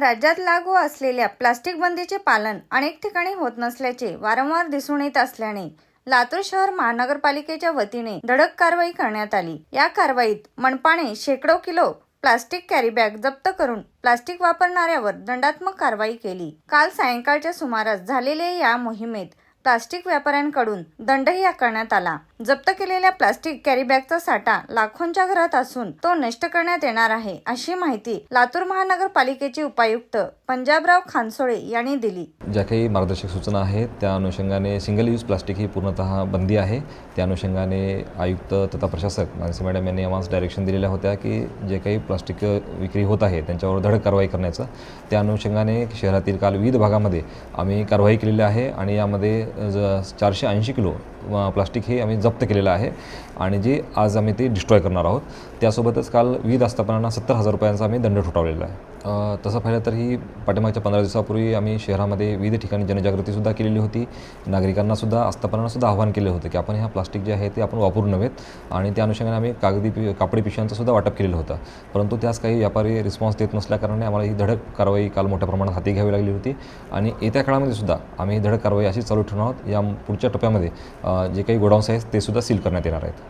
राज्यात लागू असलेल्या प्लास्टिक बंदीचे पालन अनेक ठिकाणी होत नसल्याचे वारंवार दिसून येत असल्याने लातूर शहर महानगरपालिकेच्या वतीने धडक कारवाई करण्यात आली. या कारवाईत मनपाने शेकडो किलो प्लास्टिक कॅरीबॅग जप्त करून प्लास्टिक वापरणाऱ्यावर दंडात्मक कारवाई केली. काल सायंकाळच्या सुमारास झालेल्या या मोहिमेत प्लास्टिक व्यापाऱ्यांकडून दंडही आकारण्यात आला. जप्त केलेल्या प्लास्टिक कॅरीबॅगचा साठा लाखोंच्या घरात असून तो नष्ट करण्यात येणार आहे अशी माहिती लातूर महानगरपालिकेचे उपायुक्त पंजाबराव खानसोळे यांनी दिली. ज्या काही मार्गदर्शक सूचना आहेत त्या अनुषंगाने सिंगल यूज प्लास्टिक ही पूर्णतः बंदी आहे. त्या अनुषंगाने आयुक्त तथा प्रशासक मानसी मॅडम यांनी आम्हाला डायरेक्शन दिलेल्या होत्या की जे काही प्लास्टिक विक्री होत आहे त्यांच्यावर धडक कारवाई करण्याचं. त्या अनुषंगाने शहरातील काल विविध भागामध्ये आम्ही कारवाई केलेली आहे आणि यामध्ये ज चारशे ऐंशी किलो. प्लास्टिक हे आम्ही जप्त केलेलं आहे आणि जे आज आम्ही ते डिस्ट्रॉय करणार आहोत त्यासोबतच काल विविध आस्थापनांना सत्तर हजार रुपयांचा आम्ही दंड ठोठावलेला आहे. तसं पाहिलं तर ही पाठीमागच्या पंधरा दिवसापूर्वी आम्ही शहरामध्ये विविध ठिकाणी जनजागृतीसुद्धा केलेली होती नागरिकांनासुद्धा आस्थापनांनासुद्धा आवाहन केलं होतं की आपण ह्या प्लास्टिक जे आहे ते आपण वापरू नव्हेत आणि त्या अनुषंगाने आम्ही कागदी पि कापडी पिशव्यांचंसुद्धा वाटप केलेलं होतं. परंतु त्यास काही व्यापारी रिस्पॉन्स देत नसल्याकारणाने आम्हाला ही धडक कारवाई काल मोठ्या प्रमाणात हाती घ्यावी लागली होती आणि येत्या काळामध्ये सुद्धा आम्ही ही धडक कारवाई अशी चालू ठेवणार आहोत. या पुढच्या टप्प्यामध्ये जे काही गोडाऊन्स आहेत ते सुद्धा सील करण्यात येणार आहेत.